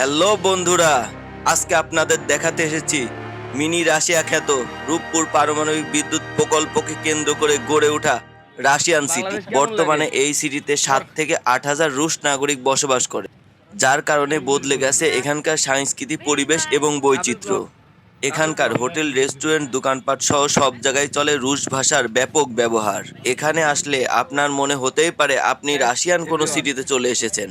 Hello বন্ধুরা আজকে আপনাদের দেখাতে এসেছি মিনি রাশিয়া খ্যাত রূপপুর পারমাণবিক বিদ্যুৎ প্রকল্পকে কেন্দ্র করে গড়ে ওঠা রাশিয়ান সিটি। বর্তমানে এই সিটিতে সাত থেকে আট হাজার রুশ নাগরিক বসবাস করে যার কারণে বদলে গেছে এখানকার সংস্কৃতি পরিবেশ এবং বৈচিত্র্য। এখানকার হোটেল রেস্টুরেন্ট দোকানপাট সহ সব জায়গায় চলে রুশ ভাষার ব্যাপক ব্যবহার। এখানে আসলে আপনার মনে হতেই পারে আপনি রাশিয়ান কোনো সিটিতে চলে এসেছেন।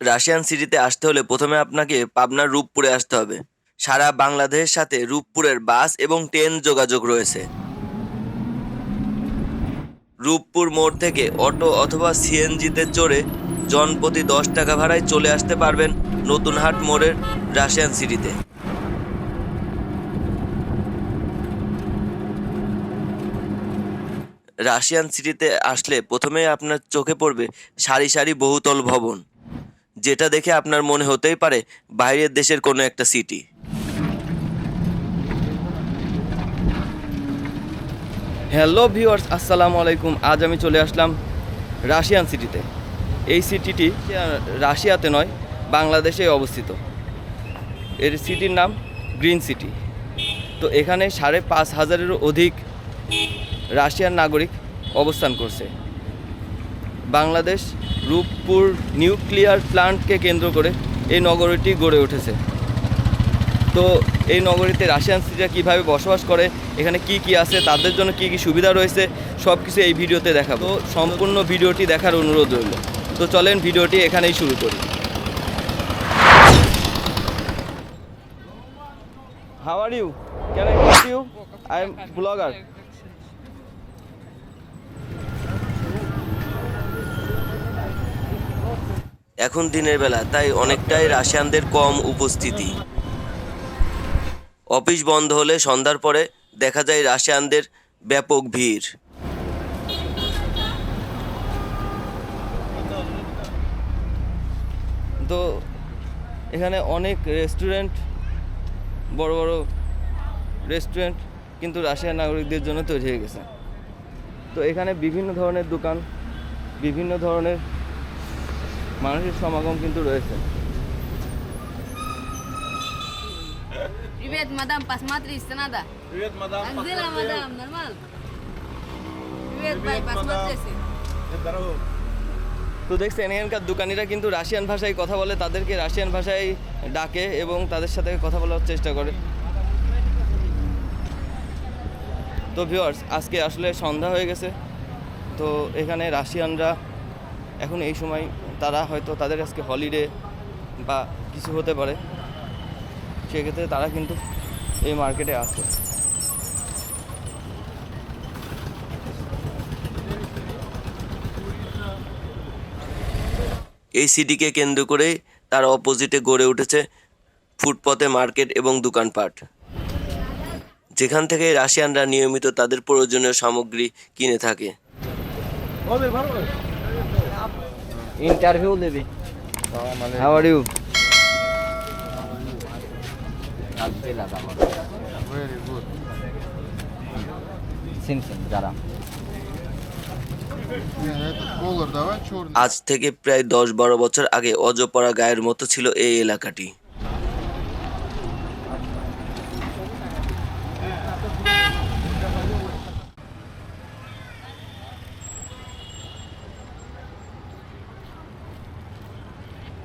রাশিয়ান সিটিতে আসতে হলে প্রথমে আপনাকে পাবনার রূপপুরে আসতে হবে। সারা বাংলাদেশের সাথে রূপপুরের বাস এবং ট্রেন যোগাযোগ রয়েছে। রূপপুর মোড় থেকে অটো অথবা সিএনজিতে চড়ে জনপ্রতি দশ টাকা ভাড়ায় চলে আসতে পারবেন নতুনহাট মোড়ের রাশিয়ান সিটিতে। রাশিয়ান সিটিতে আসলে প্রথমে আপনার চোখে পড়বে সারি সারি বহুতল ভবন। যেটা দেখে আপনার মনে হতেই পারে বাইরের দেশের কোনো একটা সিটি হ্যালো ভিউয়ার্স আসসালামু আলাইকুম। আজ আমি চলে আসলাম রাশিয়ান সিটিতে এই সিটিটি রাশিয়াতে নয়, বাংলাদেশে অবস্থিত। এর সিটির নাম গ্রিন সিটি। তো এখানে সাড়ে পাঁচ হাজারেরও অধিক রাশিয়ান নাগরিক অবস্থান করছে। বাংলাদেশ রূপপুর নিউক্লিয়ার প্লান্টকে কেন্দ্র করে এই নগরীটি গড়ে উঠেছে। তো এই নগরীতে রাশিয়ান সিটিরা কীভাবে বসবাস করে, এখানে কি কি আছে, তাদের জন্য কি কি সুবিধা রয়েছে সব কিছু এই ভিডিওতে দেখাবো। সম্পূর্ণ ভিডিওটি দেখার অনুরোধ রইল। তো চলেন ভিডিওটি এখানেই শুরু করি। How are you can I help you I am এখন দিনের বেলা, তাই অনেকটাই রাশিয়ানদের কম উপস্থিতি। অফিস বন্ধ হলে সন্ধ্যার পরে দেখা যায় রাশিয়ানদের ব্যাপক ভিড়। তো এখানে অনেক রেস্টুরেন্ট, বড় বড় রেস্টুরেন্ট কিন্তু রাশিয়ান নাগরিকদের জন্য তৈরি হয়ে গেছে। তো এখানে বিভিন্ন ধরনের দোকান, বিভিন্ন ধরনের মানুষের সমাগম কিন্তু রয়েছে Привет, мадам, посмотри, что надо. Привет, мадам. Как дела, мадам? Нормально? Привет, бай, посмотри. Здорово. তো দেখছেন এখানকার দোকানিরা কিন্তু রাশিয়ান ভাষায় কথা বলে তাদেরকে রাশিয়ান ভাষায় ডাকে এবং তাদের সাথে কথা বলার চেষ্টা করে তো ভিউয়ার্স আজকে আসলে সন্ধ্যা হয়ে গেছে তো এখানে রাশিয়ানরা এখন এই সময় তারা হয়তো তাদের আজকে হলিডে বা কিছু হতে পারে। সেক্ষেত্রে তারা কিন্তু এই মার্কেটে আসে। এই সিটিকে কেন্দ্র করে তার অপোজিটে গড়ে উঠেছে ফুটপথে মার্কেট এবং দোকানপাট। যেখান থেকে রাশিয়ানরা নিয়মিত তাদের প্রয়োজনীয় সামগ্রী কিনে থাকে। ইন্টারভিউ দেবে। হাউ আর ইউ আজ থেকে প্রায় দশ বারো বছর আগে অজপরা গায়ের মতো ছিল এই এলাকাটি।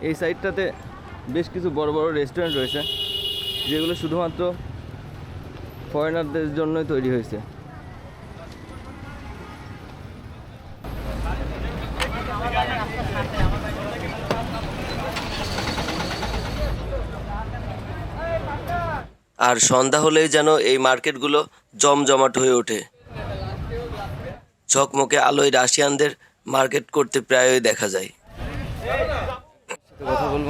এই সাইডটাতে বেশ কিছু বড় বড় রেস্টুরেন্ট রয়েছে, যেগুলো শুধুমাত্র ফরেনারদের জন্যই তৈরি হয়েছে। আর সন্ধ্যা হলেই যেন এই মার্কেটগুলো জমজমাট হয়ে ওঠে। ঝকমকে আলোয় রাশিয়ানদের মার্কেট করতে প্রায়ই দেখা যায়। কথা বলব।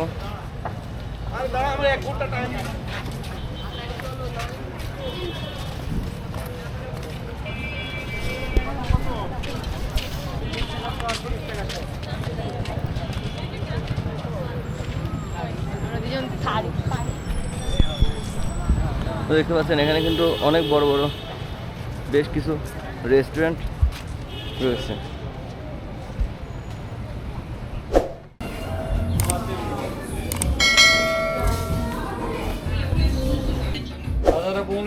দেখতে পাচ্ছেন এখানে কিন্তু অনেক বড় বড় বেশ কিছু রেস্টুরেন্ট রয়েছে।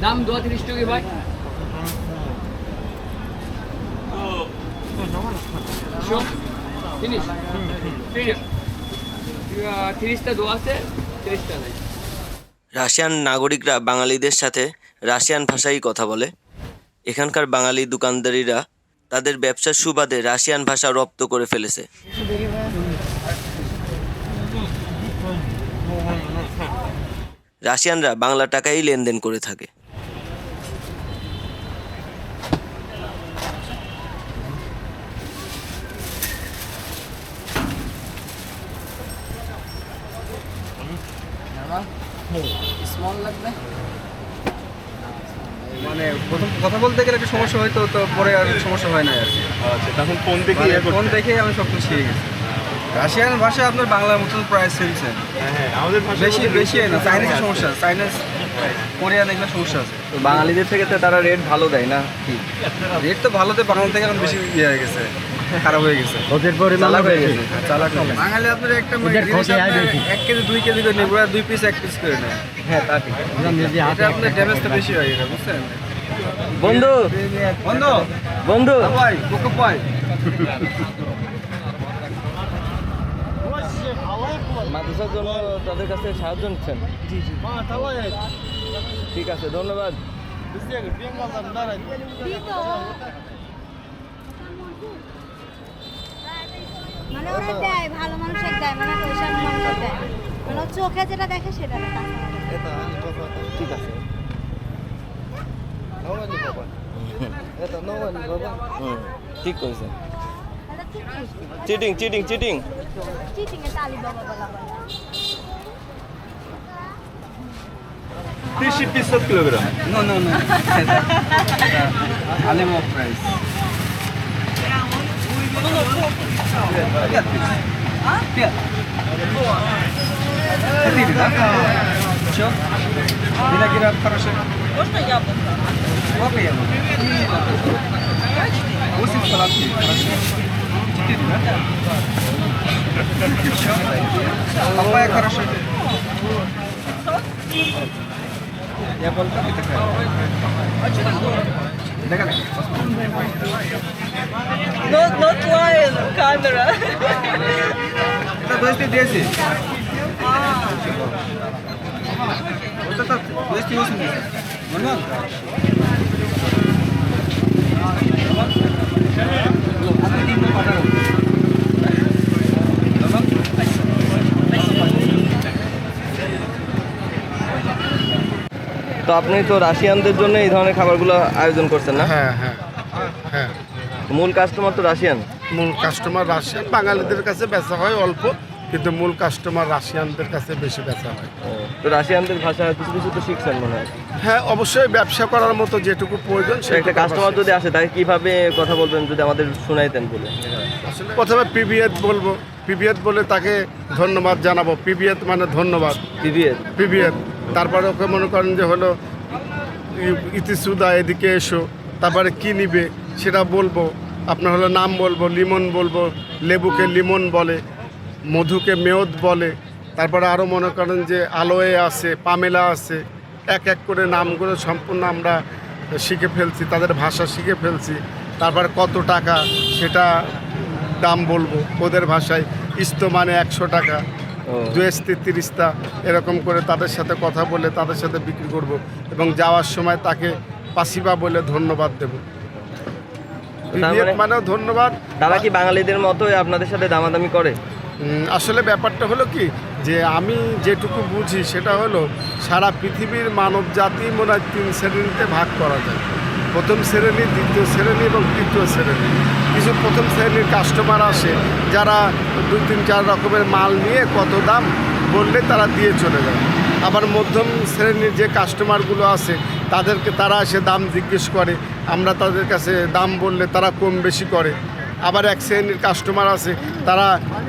Dam dua três tudo vai. Show. Finish. Finish. তিরিশটা দোয়া আছে তিরিশটা নাই রাশিয়ান নাগরিকরা বাঙালিদের সাথে রাশিয়ান ভাষায় কথা বলে। এখানকার বাঙালি দোকানদারিরা তাদের ব্যবসার সুবাদে রাশিয়ান ভাষা রপ্ত করে ফেলেছে। রাশিয়ানরা বাংলা টাকাই লেনদেন করে থাকে। স্মল লাগবে? মানে প্রথম কথা বলতে গেলে একটু সমস্যা হয়তো তো পরে আর সমস্যা হয় না আর কি। আচ্ছা তখন ফোন দেখে মানে ইয়ে ফোন দেখেই আমি সব কিছু শিখে গেছি। রাশিয়ান ভাষা আপনার বাংলার মতন প্রায় সেম সেম হ্যাঁ, হ্যাঁ, আমাদের বেশি বেশি না। চাইনিজ। সমস্যা চাইনিজ কোরিয়ান এগুলো সমস্যা আছে। তো বাঙালিদের থেকে তো তারা রেট ভালো দেয় না? কি রেট তো ভালো দেয় বাংলা থেকে এখন বেশি ইয়ে হয়ে গেছে। খারাপ হয়ে গেছে। ওদের চালাক হয়ে গেছে। চালাক হয়ে বাঙালি আপনার একটা এক কেজি দুই কেজি করে নেব আর দুই পিস এক পিস করে নেয়। হ্যাঁ তা ঠিক। এটা আপনার ড্যামেজটা বেশি হয় এটা বুঝছেন? বন্ধু। বন্ধু। বন্ধু। ভাই কোকো পাই। মাদ্রাসার জন্য তাদের কাছে সাহায্য নিচ্ছেন? ঠিক আছে ধন্যবাদ। মানে ওরা দেয় ভালো মানুষের দেয় মানে পয়সার মানুষের দেয় মানে ও চোখে যেটা দেখে সেটা না ঠিক আছে হুম, ঠিক করেছে চিটিং চিটিং চিটিং চিটিং এ তালি বাবা বলা হয় Тысяча пятьсот килограмм. No, no, no. Alemov price. Пять тысяч. Пять. Четыре, да? Че? Виноград хороший. Можно яблоко? Сколько яблоко? Восемь сладких. Хорошо. Четыре, да? Еще? Папайя хорошая. Яблоко и такая. Догадайся, посмотрим. Not, not lying, camera. Это 210. Вот этот 280. Нормально? তো আপনি তো রাশিয়ানদের জন্য এই ধরনের খাবারগুলো আয়োজন করছেন না? হ্যাঁ হ্যাঁ হ্যাঁ। মূল কাস্টমার তো রাশিয়ান? মূল কাস্টমার রাশিয়ান বাঙালিদের কাছে বেচা হয় অল্প কিন্তু মূল কাস্টমার রাশিয়ানদের কাছে বেশি বেচা হয়। তো রাশিয়ানদের ভাষা কিছু কিছু তো শিখছেন মনে হয়। হ্যাঁ অবশ্যই ব্যবসা করার মতো যেটুকু প্রয়োজন একটা কাস্টমার যদি আসে তাকে কীভাবে কথা বলবেন যদি আমাদের শুনাইতেন বলে? আসলে প্রথমে পিবিএত বলব। পিবিএত বলে তাকে ধন্যবাদ জানাব। পিবিএত মানে ধন্যবাদ। টিভিএস পিবিএত তারপরে ওকে মনে করেন যে হলো ইতিসুদা, এদিকে এসো। তারপরে কি নিবে সেটা বলব। আপনার হলো নাম বলব, লিমন বলব, লেবুকে লিমন বলে, মধুকে মেয়দ বলে। তারপরে আরও মনে করেন যে আলোয়ে আছে, পামেলা আছে। এক এক করে নামগুলো সম্পূর্ণ আমরা শিখে ফেলছি, তাদের ভাষা শিখে ফেলছি। তারপর কত টাকা সেটা দাম বলব ওদের ভাষায়। ইস্ত মানে একশো টাকা। দুয়েস্তি তিরিশটা এরকম করে তাদের সাথে কথা বলে তাদের সাথে বিক্রি করব এবং যাওয়ার সময় তাকে পাসিবা বলে ধন্যবাদ দেব। মানে- মানেও ধন্যবাদ। তারা কি বাঙালিদের মতোই আপনাদের সাথে দামাদামি করে? আসলে ব্যাপারটা হলো কি যে আমি যেটুকু বুঝি সেটা হলো সারা পৃথিবীর মানব জাতি মনে হয় তিন শ্রেণীতে ভাগ করা যায়। প্রথম শ্রেণি দ্বিতীয় শ্রেণি এবং তৃতীয় শ্রেণি। কিছু প্রথম শ্রেণির কাস্টমার আসে, যারা দুই তিন চার রকমের মাল নিয়ে কত দাম বললে তারা দিয়ে চলে যায়। আবার মধ্যম শ্রেণির যে কাস্টমারগুলো আছে, তাদেরকে তারা এসে দাম জিজ্ঞেস করে, আমরা তাদের কাছে দাম বললে তারা কম বেশি করে। আবার এক শ্রেণির কাস্টমার আছে, তারা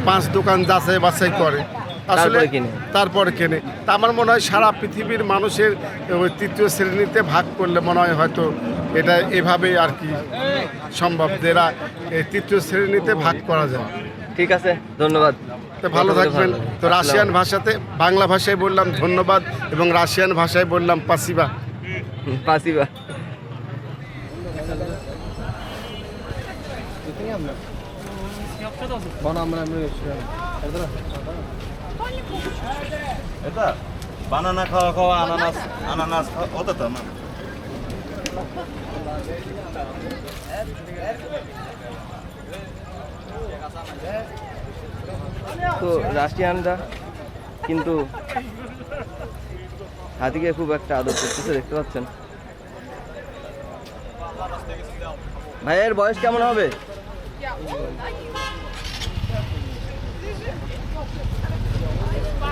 পাঁচ দোকান যাচাই বাছাই করে। আসলে কিনে। তারপর কেনে। তা আমার মনে হয় সারা পৃথিবীর মানুষের ওই তৃতীয় শ্রেণীতে ভাগ করলে মনে হয় হয়তো এটা এভাবে আর কি সম্ভব এরা এই তৃতীয় শ্রেণীতে ভাগ করা যায়। ঠিক আছে ধন্যবাদ। তো ভালো থাকবেন। তো রাশিয়ান ভাষাতে বাংলা ভাষায় বললাম ধন্যবাদ এবং রাশিয়ান ভাষায় বললাম পাসিবা। পাসিবা। এটা বানানা খাওয়া খাওয়া আনানাস আনানাস খাওয়া ওটা তো না। তো রাশিয়ানরা কিন্তু হাতিকে খুব একটা আদর করতেছে দেখতে পাচ্ছেন। ভাইয়ের বয়স কেমন হবে?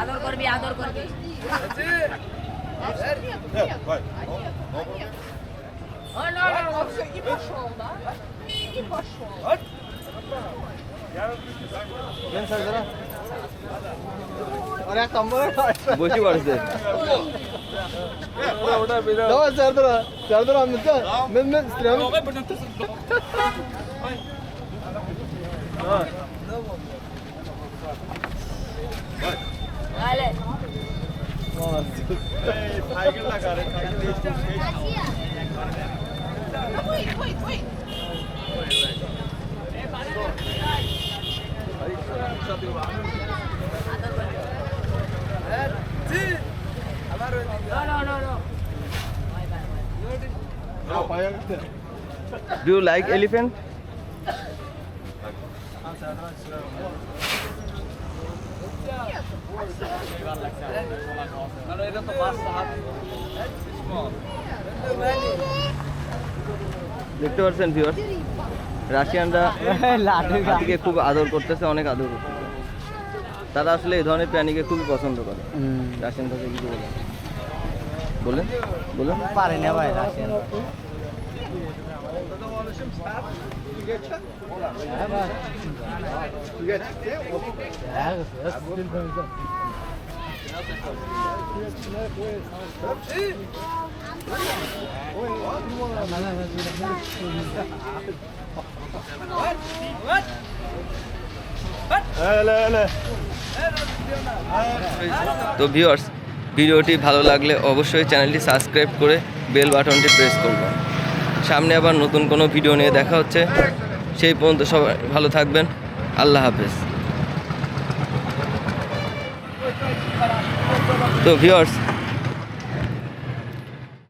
আদর করবি আদর করবি। বসে পড়েছে। давай Сардара, Сардара амнится, мен мен стрем. Алле. Saygı da garip. Wait, wait, wait. Wait, wait. Do you like elephant দেখতে পাচ্ছেন ভিউয়ার রাশিয়ানরা হাতিকে খুব আদর করতেছে অনেক আদর করতেছে। তারা আসলে এই ধরনের প্রাণীকে খুবই পছন্দ করে। রাশিয়ান ভাষায় কিছু বলেন বলেন বলেন। পারে না ভাই রাশিয়ান তো ভিউয়ার্স ভিডিওটি ভালো লাগলে অবশ্যই চ্যানেলটি সাবস্ক্রাইব করে বেল বাটনটি প্রেস করবেন সামনে আবার নতুন কোনো ভিডিও নিয়ে দেখা হচ্ছে। সেই পর্যন্ত সবাই ভালো থাকবেন। আল্লাহ হাফেজ। তো ভিউয়ার্স